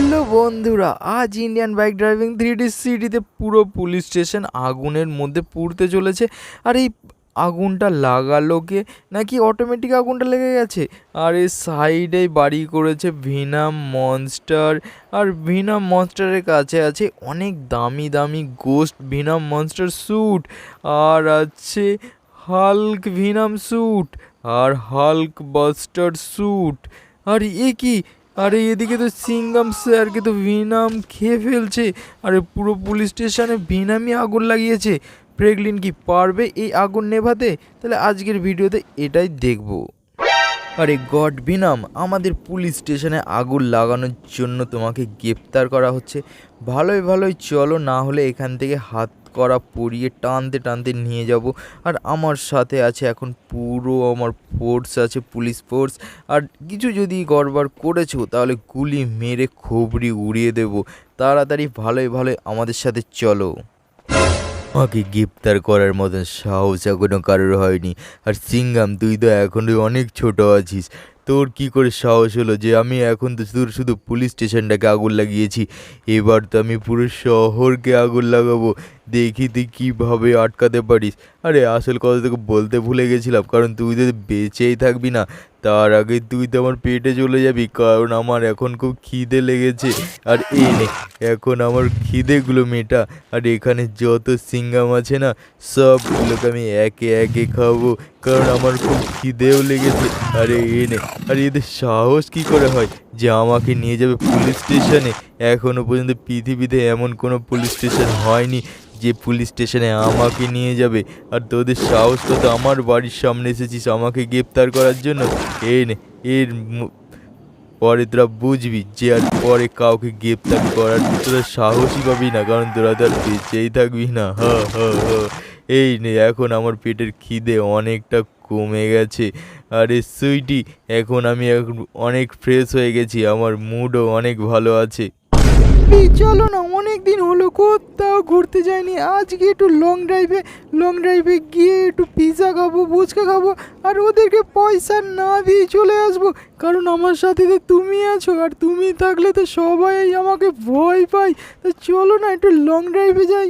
Hello বন্ধুরা, আজ Indian bike driving three D সিটিতে পুরো পুলিশ স্টেশন আগুনের মধ্যে পুড়তে চলেছে। আর এই আগুনটা লাগালো কে? নাকি অটোমেটিক আগুনটা লেগে গেছে? আর এই সাইডে বাড়ি করেছে ভিনাম মনস্টার আর ভিনাম মনস্টারের কাছে আছে অনেক দামি দামি গোস্ট ভিনাম মনস্টার স্যুট আর আছে হাল্ক ভিনাম স্যুট আর হাল্ক বাস্টার স্যুট আর এ কি? আরে, এদিকে তো সিঙ্গাম স্যারকে তো ভিনাম খেয়ে ফেলছে। আরে, পুরো পুলিশ স্টেশনে ভিনামই আগুন লাগিয়েছে। প্রেগলিন কি পারবে এই আগুন নেভাতে? তাহলে আজকের ভিডিওতে এটাই দেখব। আরে, গড বিনাম, আমাদের পুলিশ স্টেশনে আগুন লাগানোর জন্য তোমাকে গ্রেপ্তার করা হচ্ছে। ভালোই ভালোই, চলো না হলে এখান থেকে হাত করা পরিয়ে টানতে টানতে নিয়ে যাব। আর আমার সাথে আছে এখন পুরো আমার ফোর্স আছে পুলিশ ফোর্স আর কিছু যদি গড়বড় করেছ, তাহলে গুলি মেরে খবরি উড়িয়ে দেব। তাড়াতাড়ি ভালোই ভালোই আমাদের সাথে চলো। আমাকে গ্রেপ্তার করার মতন সাহস এখনও কারোর হয়নি। আর সিঙ্গাম তুই তো এখনও অনেক ছোট আছিস। তোর কি করে সাহস হলো যে আমি এখন তো শুধু শুধু পুলিশ স্টেশনটাকে আগুন লাগিয়েছি? এবার তো আমি পুরো শহরকে আগুন লাগাবো। দেখি তুই কীভাবে আটকাতে পারিস। আরে, আসল কথা তোকে বলতে ভুলে গেছিলাম, কারণ তুই যদি বেঁচেই থাকবি না। তার আগে তুই তো আমার পেটে চলে যাবি, কারণ আমার এখন খুব খিদে লেগেছে। আর এই এখন আমার খিদেগুলো মেটা। আর এখানে যত সিঙ্গাম আছে না, সবগুলোকে আমি একে একে খাব। কারণ আমার খুব খিদেও লেগেছে। আরে এ নে। আর, এদের সাহস কি করে হয় যে আমাকে নিয়ে যাবে পুলিশ স্টেশনে? এখনও পর্যন্ত পৃথিবীতে এমন কোনো পুলিশ স্টেশন হয়নি যে পুলিশ স্টেশনে আমাকে নিয়ে যাবে। আর তোদের সাহস তো আমার বাড়ির সামনে এসেছিস আমাকে গ্রেপ্তার করার জন্য। এই নে, এর পরে তোরা বুঝবি যে আর পরে কাউকে গ্রেপ্তার করার তোরা সাহসই পাবি না, কারণ তোরা তো আর বেঁচেই থাকবি না। হ হ হ। এই নে এখন আমার পেটের খিদে অনেকটা কমে গেছে। আরে সুইটি এখন আমি এখন অনেক ফ্রেশ হয়ে গেছি আমার মুডও অনেক ভালো আছে। এই চলো না অনেক দিন হলো কোথাও ঘুরতে যাইনি। আজকে একটু লং ড্রাইভে লং ড্রাইভে গিয়ে একটু পিৎজা খাব ফুচকা খাব আর ওদেরকে পয়সা না দিয়ে চলে আসব। কারণ আমার সাথে তো তুমি আছো আর তুমি থাকলে তো সবাই আমাকে ভয় পায়। তো চলো না একটু লং ড্রাইভে যাই।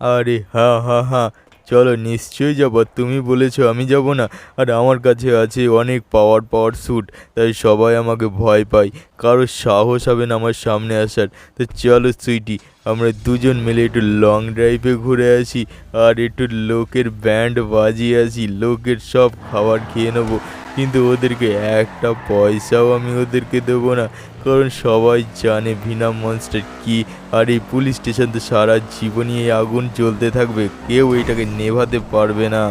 আরে হ্যাঁ হ্যাঁ হ্যাঁ চলো নিশ্চয়ই যাব। তুমি বলেছ আমি যাব না। আর আমার কাছে আছে অনেক পাওয়ার পাওয়ার স্যুট তাই সবাই আমাকে ভয় পায়। কারও সাহস হবে না আমার সামনে আসার। তো চলো সুইটি, আমরা দুজন মিলে একটু লং ড্রাইভে ঘুরে আসি। আর একটু লোকের ব্যান্ড বাজিয়ে আসি। লোকের সব খাবার খেয়ে নেব। কিন্তু ওদেরকে একটা পয়সাও আমি ওদেরকে দেবো না। কারণ সবাই জানে ভিনা মনস্টার কি, আর এই পুলিশ স্টেশন তো সারা জীবনই এই আগুন জ্বলতে থাকবে। কেউ এটাকে নেভাতে পারবে না।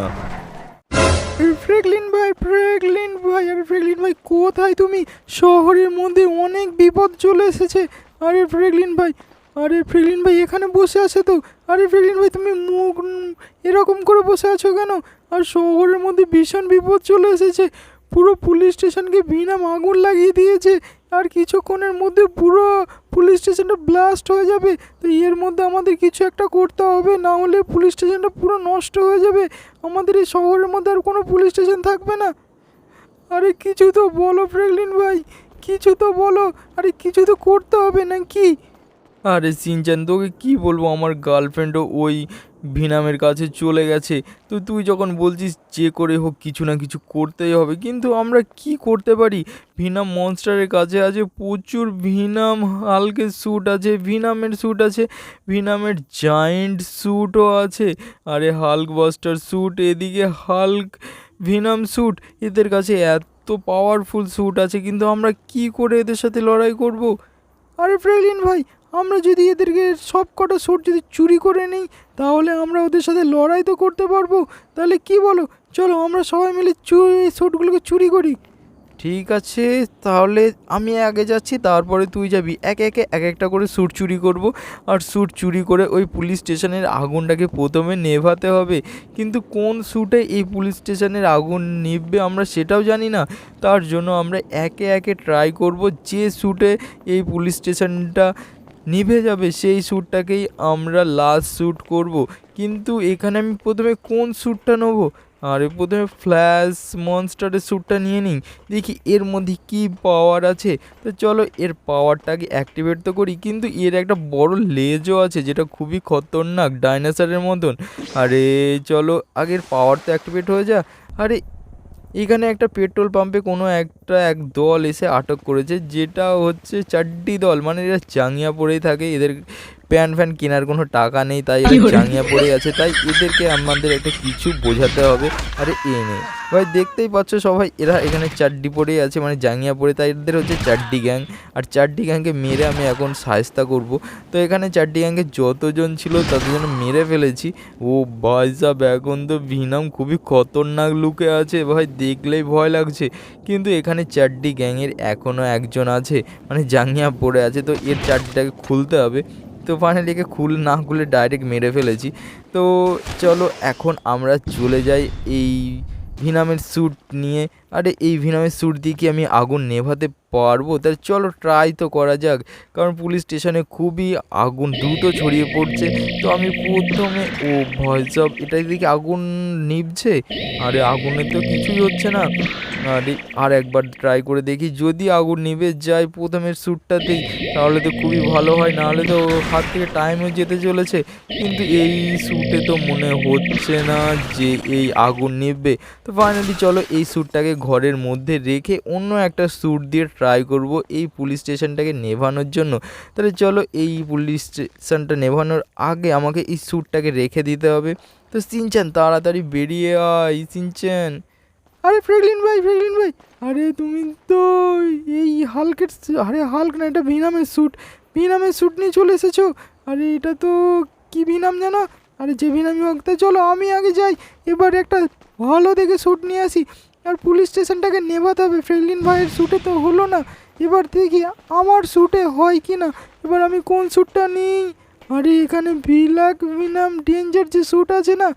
ফ্রেগলিন ভাই ফ্রেগলিন ভাই, আরে ফ্রেগলিন ভাই, কোথায় তুমি? শহরের মধ্যে অনেক বিপদ চলে এসেছে। আরে ফ্রেগলিন ভাই, আরে ফ্রেগলিন ভাই, এখানে বসে আছে তো? আরে ফ্রেগলিন ভাই, তুমি মুখ এরকম করে বসে আছো কেন? আর শহরের মধ্যে ভীষণ বিপদ চলে এসেছে। পুরো পুলিশ স্টেশনকে বিনাম আগুন লাগিয়ে দিয়েছে। আর কিছুক্ষণের মধ্যে পুরো পুলিশ স্টেশনটা ব্লাস্ট হয়ে যাবে। তো এর মধ্যে আমাদের কিছু একটা করতে হবে, না হলে পুলিশ স্টেশনটা পুরো নষ্ট হয়ে যাবে। আমাদের এই শহরের মধ্যে আর কোনো পুলিশ স্টেশন থাকবে না। আরে কিছু তো বলো ফ্রেগলিন ভাই, কিছু তো বলো। আরে কিছু তো করতে হবে না কি আরে সিনচান, তোকে কি বলব? আমার গার্লফ্রেন্ডও ওই ভিনামের কাছে চলে গেছে। তো তুই যখন বলছিস যে করে হোক কিছু না কিছু করতেই হবে, কিন্তু আমরা কি করতে পারি? ভিনাম মনস্টারের কাছে আছে, প্রচুর ভিনাম, হালকের স্যুট আছে, ভিনামের স্যুট আছে, ভিনামের জায়েন্ট স্যুটও আছে। আরে হাল্ক বাস্টার স্যুট এদিকে হাল্ক ভিনাম স্যুট এদের কাছে এত পাওয়ারফুল স্যুট আছে, কিন্তু আমরা কি করে এদের সাথে লড়াই করব? আরে ফ্রেগলিন ভাই আমরা যদি এদেরকে সব কটা স্যুট যদি চুরি করে নিই, তাহলে আমরা ওদের সাথে লড়াই তো করতে পারব। তাহলে কি বলো? চলো আমরা সবাই মিলে চুরি স্যুটগুলোকে চুরি করি। ঠিক আছে, তাহলে আমি আগে যাচ্ছি, তারপরে তুই যাবি। একে একে এক একটা করে স্যুট চুরি করব। আর স্যুট চুরি করে ওই পুলিশ স্টেশনের আগুনটাকে প্রথমে নেভাতে হবে। কিন্তু কোন স্যুটে এই পুলিশ স্টেশনের আগুন নিভবে আমরা সেটাও জানি না। তার জন্য আমরা একে একে ট্রাই করব যে স্যুটে এই পুলিশ স্টেশনটা নিভে যাবে, সেই স্যুটটাকেই আমরা লাস্ট শ্যুট করব। কিন্তু এখানে আমি প্রথমে কোন স্যুটটা নেব? আরে, প্রথমে ফ্ল্যাশ মনস্টারের স্যুটটা নিয়ে নিই। দেখি এর মধ্যে কি পাওয়ার আছে। তো চলো, এর পাওয়ারটাকে অ্যাক্টিভেট তো করি, কিন্তু এর একটা বড় লেজও আছে, যেটা খুবই খতরনাক ডাইনোসরের মতন। আরে, চলো, আগের পাওয়ার তো অ্যাক্টিভেট হয়ে যা। আরে এখানে একটা পেট্রোল পাম্পে কোনো একটা এক দল এসে আটক করেছে, যেটা হচ্ছে চারটি দল মানে এরা চাঙিয়া পড়েই থাকে, এদের প্যান ফ্যান কেনার কোনো টাকা নেই তাই এরা চাঙিয়া পড়ে আছে তাই এদেরকে আমাদের একটা কিছু বোঝাতে হবে। আরে এ নেই ভাই দেখতেই পাচ্ছ সবাই এরা এখানে চাড্ডি পড়েই আছে মানে জাঙ্গিয়া পড়ে তাই এদের হচ্ছে চাড্ডি গ্যাং আর চাড্ডি গ্যাংকে মেরে আমি এখন সায়স্তা করব। তো এখানে চাড্ডি গ্যাংকে যতজন ছিল ততজন মেরে ফেলেছি। ও ভাই সাব এখন তো ভিনাম খুবই খতরনাক লুকে আছে ভাই দেখলেই ভয় লাগছে। কিন্তু এখানে চাড্ডি গ্যাংয়ের এখনও একজন আছে মানে জাঙ্গিয়া পড়ে আছে তো এর চাড্ডিটাকে খুলতে হবে। তো ফাইনালি একে খুল না খুলে ডাইরেক্ট মেরে ফেলেছি। তো চলো এখন আমরা চলে যাই এই ভিনামের স্যুট নিয়ে। আরে এই ভিনামের স্যুট দিয়ে কি আমি আগুন নেভাতে পারব? তাহলে চলো ট্রাই তো করা যাক। কারণ পুলিশ স্টেশনে খুবই আগুন দ্রুত ছড়িয়ে পড়ছে। তো আমি প্রথমে, ও ভয় সব এটা দিকে আগুন নিভছে? আরে আগুনে তো কিছুই হচ্ছে না। আরে একবার ট্রাই করে দেখি। যদি আগুন নিভে যায় প্রথমের স্যুটটাতেই তাহলে তো খুবই ভালো হয়। নাহলে তো হাত থেকে টাইমও যেতে চলেছে। কিন্তু এই স্যুটে তো মনে হচ্ছে না যে এই আগুন নিভবে। তো ফাইনালি চলো এই স্যুটটাকে ঘরের মধ্যে রেখে অন্য একটা স্যুট দিয়ে ট্রাই করব এই পুলিশ স্টেশনটাকে নেভানোর জন্য। তাহলে চলো এই পুলিশ স্টেশনটা নেভানোর আগে আমাকে এই স্যুটটাকে রেখে দিতে হবে। তো সিনচান, তাড়াতাড়ি বেরিয়ে আয়, সিনচান। আরে ফ্রেগলিন ভাই ফ্রেগলিন ভাই। আরে তুমি তো এই হালকের আরে হালক না, এটা ভিনামের স্যুট। ভিনামের স্যুট নিয়ে চলে এসেছ? আরে এটা তো কি ভিনাম জানো? আরে যে ভিনামি হোক, তা চলো আমি আগে যাই। এবার একটা ভালো দেখে স্যুট নিয়ে আসি। আর পুলিশ স্টেশনটাকে নেভাতে হবে। ফ্রেগলিন ভাইয়ের স্যুটে তো হলো না। এবার দেখি আমার স্যুটে হয় কি না। এবার আমি কোন স্যুটটা নিই? আরে এখানে বিলাক ভিনাম ডেঞ্জার যে স্যুট আছে না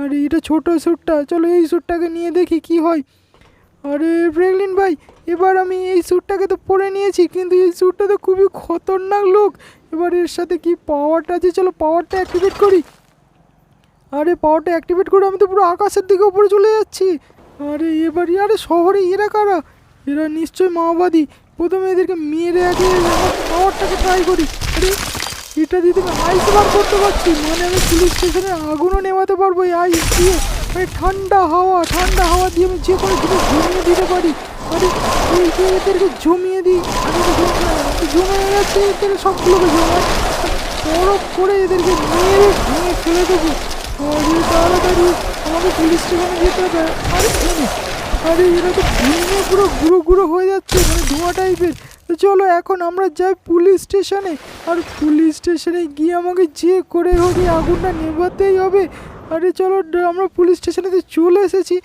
আরে, এটা ছোট স্যুটটা। চলো এই স্যুটটাকে নিয়ে দেখি কি হয়। আরে ফ্রেগলিন ভাই, এবার আমি এই স্যুটটাকে তো পরে নিয়েছি, কিন্তু এই স্যুটটা তো খুবই খতরনাক লোক। এবার এর সাথে কি পাওয়ারটা আছে? চলো পাওয়ারটা অ্যাক্টিভেট করি। আরে পাওয়ারটা অ্যাক্টিভেট করে আমি তো পুরো আকাশের দিকে উপরে চলে যাচ্ছি। আরে, এবার আরে, শহরে এরা কারা? এরা নিশ্চয়ই মাওবাদী। প্রথমে এদেরকে মেরে আগে পাওয়ারটাকে ট্রাই করি। আরে এটা দিয়ে আমি আইস বার করতে পারছি মানে আমি পুলিশ স্টেশনে আগুনও নেভাতে পারব এই আইস দিয়ে। মানে ঠান্ডা হাওয়া ঠান্ডা হাওয়া দিয়ে আমি যে কোনো জিনিস জমিয়ে দিতে পারি। আরে এদেরকে জমিয়ে দিই জমে যাচ্ছে, এদের সবগুলোকে জমায় বরফ করে এদেরকে মেরে ভেঙে ফেলে দেবো। আরে, তাড়াতাড়ি, আমাকে পুলিশ স্টেশনে যেতে হবে। আরে। আরে, এরা তো ভেঙে পুরো গুঁড়ো গুঁড়ো হয়ে যাচ্ছে মানে ধোঁয়া টাইপের চলো এখন আমরা যাই পুলিশ স্টেশনে। আর পুলিশ স্টেশনে গিয়ে আমাকে যে করে হোক, এই আগুনটা নেভাতেই হবে। আরে চলো, আমরা পুলিশ স্টেশনেতে চলে এসেছি।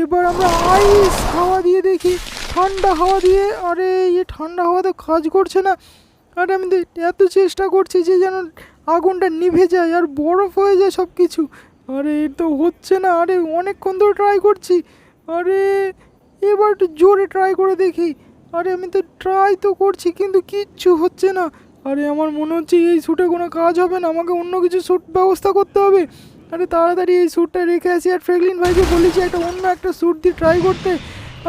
এবার আমরা আইস হাওয়া দিয়ে দেখি। ঠান্ডা হাওয়া দিয়ে, আরে ইয়ে ঠান্ডা হাওয়া তো কাজ করছে না। আরে আমি তো এত চেষ্টা করছি যে যেন আগুনটা নিভে যায় আর বরফ হয়ে যায় সব কিছু আরে এ তো হচ্ছে না, আরে অনেকক্ষণ ধরে ট্রাই করছি। আরে এবার একটু জোরে ট্রাই করে দেখি। আরে আমি তো ট্রাই তো করছি, কিন্তু কিচ্ছু হচ্ছে না। আরে আমার মনে হচ্ছে এই শ্যুটে কোনো কাজ হবে না, আমাকে অন্য কিছু শ্যুট ব্যবস্থা করতে হবে। আরে তাড়াতাড়ি এই শ্যুটটা রেখে আসি। আর ফ্রেগলিন ভাইকে বলেছি একটা অন্য একটা শ্যুট দিয়ে ট্রাই করতে।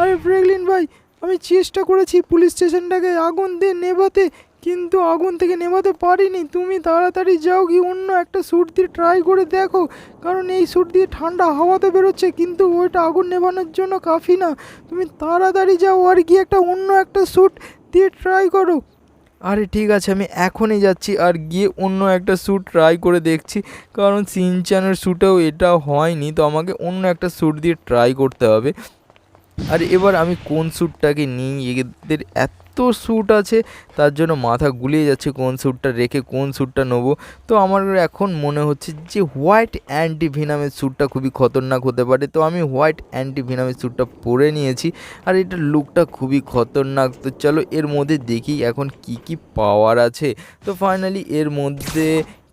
আরে ফ্রেগলিন ভাই, আমি চেষ্টা করেছি পুলিশ স্টেশনটাকে আগুন দিয়ে নেভাতে কিন্তু আগুন থেকে নেভাতে পারিনি। তুমি তাড়াতাড়ি যাও কি অন্য একটা স্যুট দিয়ে ট্রাই করে দেখো। কারণ এই স্যুট দিয়ে ঠান্ডা হাওয়া তো বেরোচ্ছে, কিন্তু ওইটা আগুন নেভানোর জন্য কাফি না। তুমি তাড়াতাড়ি যাও আর গিয়ে একটা অন্য একটা স্যুট দিয়ে ট্রাই করো। আরে ঠিক আছে, আমি এখনই যাচ্ছি আর গিয়ে অন্য একটা স্যুট ট্রাই করে দেখছি। কারণ সিনচানের স্যুটেও এটা হয়নি, তো আমাকে অন্য একটা স্যুট দিয়ে ট্রাই করতে হবে। আর এবার আমি কোন স্যুটটাকে নিই? এদের এত স্যুট আছে, তার জন্য মাথা গুলিয়ে যাচ্ছে কোন স্যুটটা রেখে কোন স্যুটটা নেব। তো আমার এখন মনে হচ্ছে যে হোয়াইট অ্যান্টি ভিনামের স্যুটটা খুবই খতরনাক হতে পারে। তো আমি হোয়াইট অ্যান্টি ভিনামের স্যুটটা পরে নিয়েছি আর এটার লুকটা খুবই খতরনাক। তো চলো এর মধ্যে দেখি এখন কি কি পাওয়ার আছে। তো ফাইনালি এর মধ্যে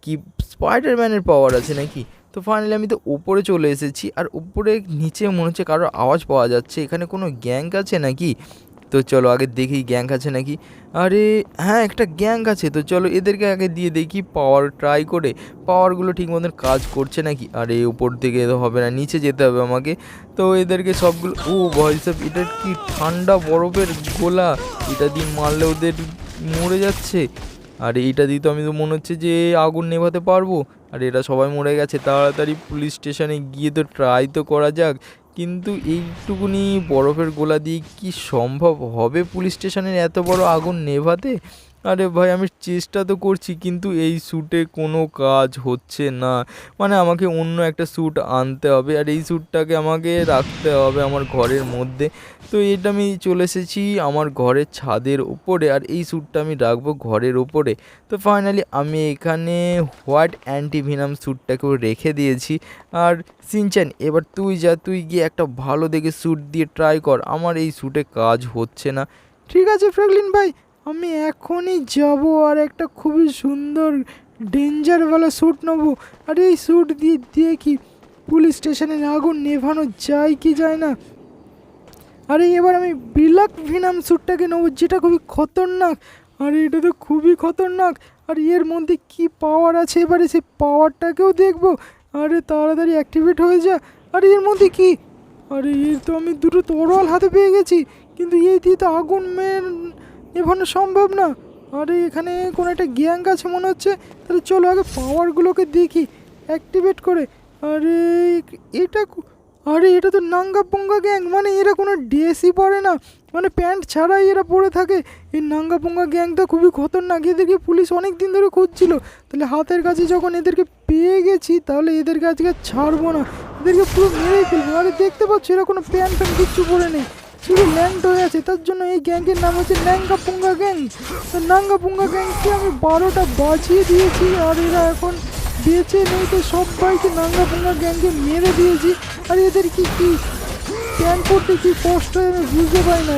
কি স্পাইডারম্যানের পাওয়ার আছে নাকি? তো ফাইনালি আমি তো ওপরে চলে এসেছি আর উপরে নিচে মনে হচ্ছে কারোর আওয়াজ পাওয়া যাচ্ছে। এখানে কোনো গ্যাং আছে নাকি? তো চলো আগে দেখি গ্যাং আছে নাকি। আরে হ্যাঁ একটা গ্যাং আছে। তো চলো এদেরকে আগে দিয়ে দেখি পাওয়ার ট্রাই করে। পাওয়ারগুলো ঠিক মতন কাজ করছে নাকি? আরে, উপর থেকে তো হবে না, নিচে যেতে হবে আমাকে। তো এদেরকে সবগুলো, ও ভয়েসঅ্যাপ এটা কি ঠান্ডা বরফের গোলা? এটা দিয়ে মারলে ওদের মরে যাচ্ছে। আর এইটা দিয়ে তো আমি তো মনে হচ্ছে যে আগুন নেভাতে পারব। আর, এরা সবাই মরে গেছে, তাড়াতাড়ি পুলিশ স্টেশনে গিয়ে তো ট্রাই তো করা যাক। কিন্তু এইটুকুনি বরফের গোলা দিয়ে কি সম্ভব? হবে পুলিশ স্টেশনের এত বড় আগুন নেভাতে? আরে ভাই, আমি চেষ্টা তো করছি, কিন্তু এই স্যুটে কোনো কাজ হচ্ছে না। মানে আমাকে অন্য একটা স্যুট আনতে হবে, আর এই স্যুটটাকে আমাকে রাখতে হবে আমার ঘরের মধ্যে। তো এটা আমি চলে এসেছি আমার ঘরের ছাদের ওপরে আর এই স্যুটটা আমি রাখব ঘরের ওপরে তো ফাইনালি আমি এখানে হোয়াইট অ্যান্টিভিনাম স্যুটটাকেও রেখে দিয়েছি। আর সিনচান এবার তুই যা, তুই গিয়ে একটা ভালো দেখে স্যুট দিয়ে ট্রাই কর, আমার এই স্যুটে কাজ হচ্ছে না। ঠিক আছে ফ্র্যাঙ্কলিন ভাই আমি এখনই যাব আর একটা খুবই সুন্দর ডেঞ্জারওয়ালা স্যুট নেব। আর এই স্যুট দিয়ে দিয়ে কি পুলিশ স্টেশনের আগুন নেভানো যায় কি যায় না? আরে এবার আমি বিলাক ভিনাম স্যুটটাকে নেব, যেটা খুবই খতরনাক। আরে এটা তো খুবই খতরনাক। আর এর মধ্যে কি পাওয়ার আছে? এবারে সেই পাওয়ারটাকেও দেখব। আরে তাড়াতাড়ি অ্যাক্টিভেট হয়ে যা। আরে এর মধ্যে কি? আরে এর তো আমি দুটো তরোয়াল হাতে পেয়ে গেছি। কিন্তু এই দিয়ে তো আগুন মেন নেভানো সম্ভব না। আরে, এখানে কোনো একটা গ্যাং আছে মনে হচ্ছে। তাহলে চলো আগে পাওয়ারগুলোকে দেখি। অ্যাক্টিভেট করে। আরে, এটা আরে, এটা তো নাঙ্গা পুঙ্গা গ্যাং মানে এরা কোনো ড্রেসই পরে না। মানে প্যান্ট ছাড়াই এরা পরে থাকে। এই নাঙ্গা পুঙ্গা গ্যাংটা খুবই খতরনাক। এদেরকে পুলিশ অনেক দিন ধরে খুঁজছিল। তাহলে হাতের কাছে যখন এদেরকে পেয়ে গেছি, তাহলে এদেরকে আজকে ছাড়বো না। এদেরকে পুরো মেরেই ফেলব। আরে, দেখতে পাচ্ছ? এরা কোনো প্যান্ট ফ্যান্ট কিচ্ছু পরে নেই। শুধু ল্যাংট হয়ে আছে, তার জন্য এই গ্যাংয়ের নাম হচ্ছে ন্যাঙ্গা পুঙ্গা গ্যাং নাঙ্গা পুঙ্গা গ্যাংকে আমি বারোটা বাজিয়ে দিয়েছি, আর এরা এখন বেঁচে নেই, তো সবাইকে নাঙ্গা পুঙ্গা গ্যাংকে মেরে দিয়েছি। আর এদের কি কি প্যান্ট পরতে কি কষ্ট হয় আমি বুঝতে পারি না।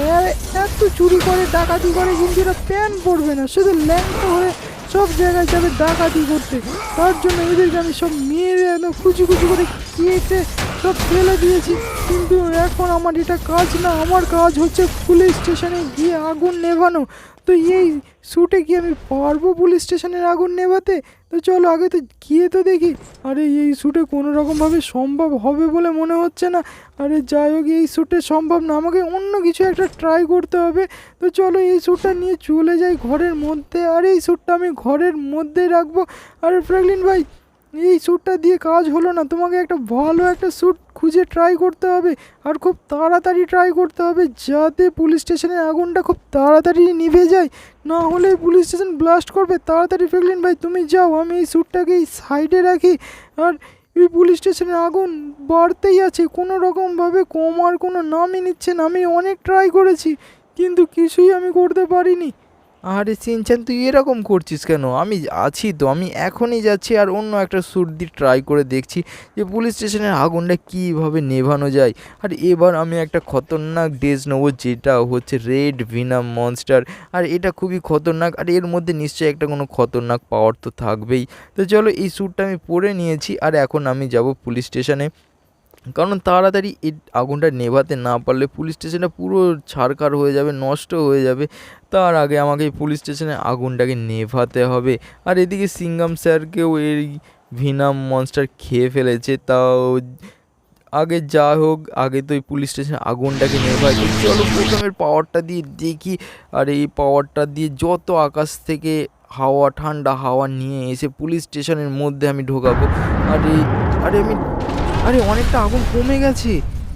এত চুরি করে, ডাকাতি করে, কিন্তু এরা প্যান্ট পরবে না। শুধু ল্যাংটা হয়ে সব জায়গায় যাবে ডাকাতি করতে। তার জন্য এদেরকে আমি সব মেরে এনে কুচি কুচি করে কেটে সব ফেলে দিয়েছি। কিন্তু এখন আমার এটা কাজ না, আমার কাজ হচ্ছে পুলিশ স্টেশনে গিয়ে আগুন নেভানো। তো এই শ্যুটে কি আমি পারব পুলিশ স্টেশনের আগুন নেভাতে? তো চলো আগে তো গিয়ে তো দেখি। আরে এই শ্যুটে কোনো রকমভাবে সম্ভব হবে বলে মনে হচ্ছে না। আরে যাই হোক, এই শ্যুটে সম্ভব না। আমাকে অন্য কিছু একটা ট্রাই করতে হবে। তো চলো এই শ্যুটটা নিয়ে চলে যাই ঘরের মধ্যে। আর এই শ্যুটটা আমি ঘরের মধ্যে রাখব। আরে ফ্র্যাঙ্কলিন ভাই, এই শ্যুটটা দিয়ে কাজ হলো না। তোমাকে একটা ভালো একটা শ্যুট খুঁজে ট্রাই করতে হবে আর খুব তাড়াতাড়ি ট্রাই করতে হবে যাতে পুলিশ স্টেশনের আগুনটা খুব তাড়াতাড়ি নিভে যায়। না হলে পুলিশ স্টেশন ব্লাস্ট করবে। তাড়াতাড়ি ফেকলিন ভাই, তুমি যাও, আমি এই শ্যুটটাকে এই সাইডে রাখি। আর এই পুলিশ স্টেশনের আগুন বাড়তেই আছে। কোনো রকমভাবে কমার কোনো নামই নিচ্ছে না। আমি অনেক ট্রাই করেছি, কিন্তু কিছুই আমি করতে পারিনি। আরে সিনচান, তুই এরকম করছিস কেন? আমি আছি তো, আমি এখনই যাচ্ছি আর অন্য একটা স্যুট দিয়ে ট্রাই করে দেখছি যে পুলিশ স্টেশনের আগুনটা কীভাবে নেভানো যায়। আর এবার আমি একটা খতরনাক ড্রেস নেব, যেটা হচ্ছে রেড ভিনাম মনস্টার আর এটা খুবই খতরনাক, আর এর মধ্যে নিশ্চয়ই একটা কোনো খতরনাক পাওয়ার তো থাকবেই। তো চলো এই স্যুটটা আমি পরে নিয়েছি, আর এখন আমি যাব পুলিশ স্টেশনে কারণ তাড়াতাড়ি এই আগুনটা নেভাতে না পারলে পুলিশ স্টেশনটা পুরো ছারখার হয়ে যাবে, নষ্ট হয়ে যাবে। তার আগে আমাকে পুলিশ স্টেশনে আগুনটাকে নেভাতে হবে। আর এদিকে সিঙ্গাম স্যারকেও এই ভিনাম মনস্টার খেয়ে ফেলেছে। তাও আগে যা হোক, আগে তো এই পুলিশ স্টেশনে আগুনটাকে নেভাই চলো প্রথমের পাওয়ারটা দিয়ে দেখি। আর এই পাওয়ারটা দিয়ে যত আকাশ থেকে হাওয়া, ঠান্ডা হাওয়া নিয়ে এসে পুলিশ স্টেশনের মধ্যে আমি ঢোকাবো। আর এই আরে আমি আরে অনেকটা আগুন কমে গেছে।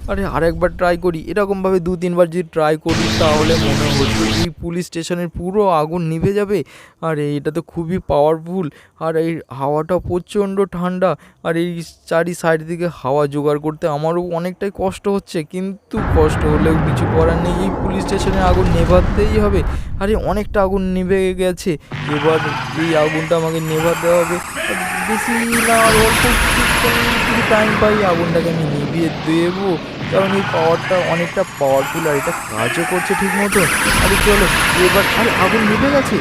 আরে আরেকবার ট্রাই করি। এরকমভাবে দু, তিনবার যদি ট্রাই করি, তাহলে মনে হচ্ছে এই পুলিশ স্টেশনের পুরো আগুন নিভে যাবে। আর, এটা তো খুবই পাওয়ারফুল আর এই হাওয়াটা প্রচণ্ড ঠান্ডা। আর এই চারি সাইড থেকে হাওয়া জোগাড় করতে আমারও অনেকটাই কষ্ট হচ্ছে। কিন্তু কষ্ট হলেও কিছু করার নেই। এই পুলিশ স্টেশনে আগুন নেভাতেই হবে। আরে, অনেকটা আগুন নিভে গেছে। এবার এই আগুনটা আমাকে নেভাতে হবে। বেশি না আর অল্প যদি টাইম পাই আগুনটাকে আমি নিভিয়ে দেবো। কারণ এই পাওয়ারটা অনেকটা পাওয়ারফুল আর এটা কাজও করছে ঠিক মতো আরে চলো, এবার আরে আগুন নিভে গেছে?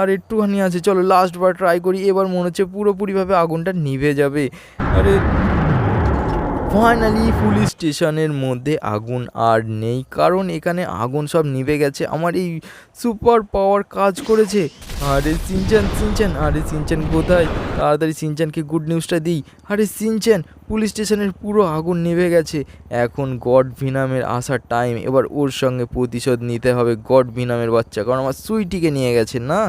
আর একটুখানি আছে, চলো লাস্ট বার ট্রাই করি, এবার মনে হচ্ছে পুরোপুরিভাবে আগুনটা নিভে যাবে। আরে ফাইনালি পুলিশ স্টেশনের মধ্যে আগুন আর নেই, কারণ এখানে আগুন সব নিভে গেছে। আমার এই সুপার পাওয়ার কাজ করেছে। আরে সিনচান সিনচান, আরে সিনচান কোথায়? তাড়াতাড়ি সিনচানকে গুড নিউজটা দিই। আরে সিনচান পুলিশ স্টেশনের পুরো আগুন নিভে গেছে। এখন গড ভিনামের আসার টাইম এবার ওর সঙ্গে প্রতিশোধ নিতে হবে গড ভিনামের বাচ্চা, কারণ আমার সুইটিকে নিয়ে গেছে, না?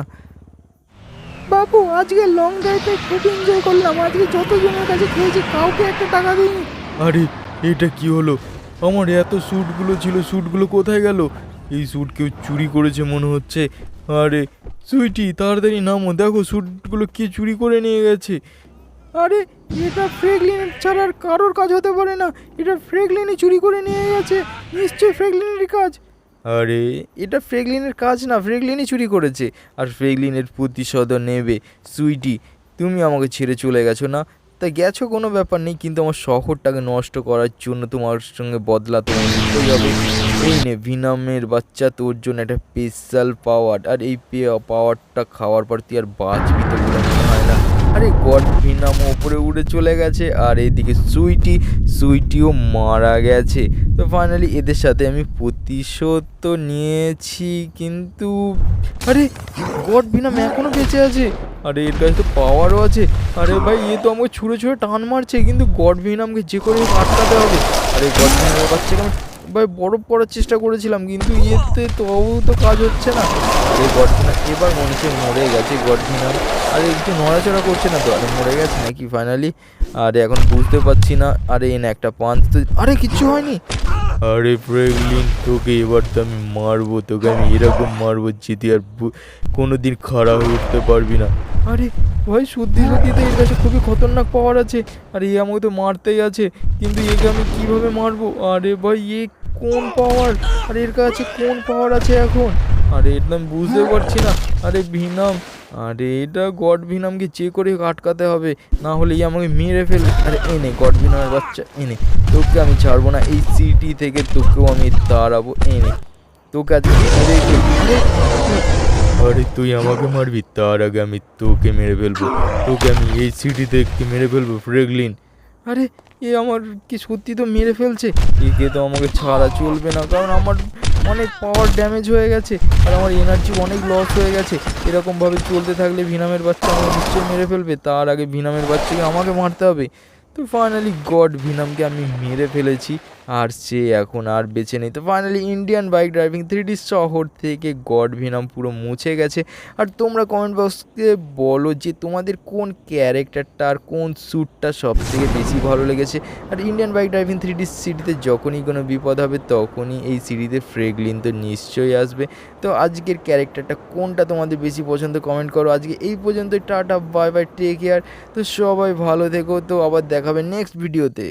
বাবু, আজকে লং ড্রাইভে খুব এনজয় করলাম। আজকে যতজনের কাছে খেয়েছি, কাউকে একটা টাকা দিইনি। আরে, এটা কি হলো? আমার এত স্যুটগুলো ছিল, স্যুটগুলো কোথায় গেল? এই স্যুট কেউ চুরি করেছে মনে হচ্ছে। আরে, সুইটি, তাড়াতাড়ি নামো। দেখো, স্যুটগুলো কে চুরি করে নিয়ে গেছে। আরে, এটা ফ্রেগলিন ছাড়া আর কারোর কাজ হতে পারে না। এটা ফ্রেগলিনই চুরি করে নিয়ে গেছে। নিশ্চয়ই ফ্রেগলিনেরই কাজ। আরে, এটা ফ্রেগলিনের কাজ না, ফ্রেগলিনই চুরি করেছে। আর ফ্রেগলিনের প্রতিশোধও নেবে। সুইটি, তুমি আমাকে ছেড়ে চলে গেছো না? তা গেছো কোনো ব্যাপার নেই, কিন্তু আমার শহরটাকে নষ্ট করার জন্য তোমার সঙ্গে বদলা তোমার নিতেই এই নে, ভিনামের বাচ্চা, তোর জন্য একটা স্পেশাল পাওয়ার আর এই পাওয়ারটা খাওয়ার পর তুই আর বাঁচবি তো হয় না। আরে গড, ভিনাম ওপরে উড়ে চলে গেছে, আর এইদিকে সুইটি, সুইটিও মারা গেছে। তো ফাইনালি এদের সাথে আমি প্রতিশোধ তো নিয়েছি, কিন্তু আরে গড, ভিনাম এখনও বেঁচে আছে। আরে এর কাছে তো পাওয়ারও আছে। আরে ভাই, এ তো আমাকে ছুঁড়ে ছুঁড়ে টান মারছে। কিন্তু গডভিন আমাকে যে করে আটকাতে হবে। আরে গড ভিনামের বাচ্চাকে আমি ভাই বরফ পড়ার চেষ্টা করেছিলাম, কিন্তু ইয়েতে তবু তো কাজ হচ্ছে না। আরে গড ভিনাম এবার মনে হচ্ছে মরে গেছে গড ভিনাম আরে একটু নড়াচড়া করছে না তো? আরে মরে গেছে নাকি ফাইনালি আরে এখন বুঝতে পারছি না। আরে এনে একটা পাঞ্চ তো আরে কিচ্ছু হয়নি। আরে ফ্রেগলিন তোকে এবার তো আমি মারবো, তোকে আমি এরকম মারবো যে তুই আর কোনো দিন খাড়া হয়ে উঠতে পারবি না। আরে ভাই, সত্যি সত্যি তো এর কাছে খুবই খতরনাক পাওয়ার আছে। আর এ আমাকে তো মারতেই আছে। কিন্তু একে আমি কীভাবে মারবো? আরে ভাই, এ কোন পাওয়ার? আর, এর কাছে কোন পাওয়ার আছে এখন? আরে এটা আমি বুঝতে পারছি না। আরে ভিনাম আরে এটা গড ভিনামকে যে করে আটকাতে হবে না হলে ই আমাকে মেরে ফেলবে। আরে এনে গড ভিনামের বাচ্চা এনে তোকে আমি ছাড়বো না এই সিটি থেকে তোকেও আমি তাড়াবো এনে তোকে আজকে আরে তুই আমাকে মারবি তার আগে আমি তোকে মেরে ফেলব। তোকে আমি এই সিটি থেকে মেরে ফেলব ফ্রেগলিন? আরে এ আমার কি সত্যি তো মেরে ফেলছে? একে তো আমাকে ছাড়া চলবে না কারণ আমার অনেক পাওয়ার ড্যামেজ হয়ে গেছে আর আমার এনার্জি অনেক লস হয়ে গেছে। এরকমভাবে চলতে থাকলে ভিনামের বাচ্চা আমাকে নিশ্চয়ই মেরে ফেলবে। তার আগে ভিনামের বাচ্চাকে আমাকে মারতে হবে। তো ফাইনালি গড ভিনামকে আমি মেরে ফেলেছি। আর সে এখন আর বেঁচে নেই। তো finally Indian bike driving three শহর থেকে গড ভিনাম পুরো মুছে গেছে। আর তোমরা কমেন্ট বক্সকে বলো যে তোমাদের কোন ক্যারেক্টারটা আর কোন স্যুটটা সব থেকে বেশি ভালো লেগেছে। আর Indian bike driving three D সিটিতে যখনই কোনো বিপদ হবে, তখনই এই সিটিতে ফ্রেগলিন তো নিশ্চয়ই আসবে। তো আজকের ক্যারেক্টারটা কোনটা তোমাদের বেশি পছন্দ কমেন্ট করো। আজকে এই পর্যন্ত tata bye bye take care তো সবাই ভালো থেকো। তো আবার দেখাবে নেক্সট ভিডিওতে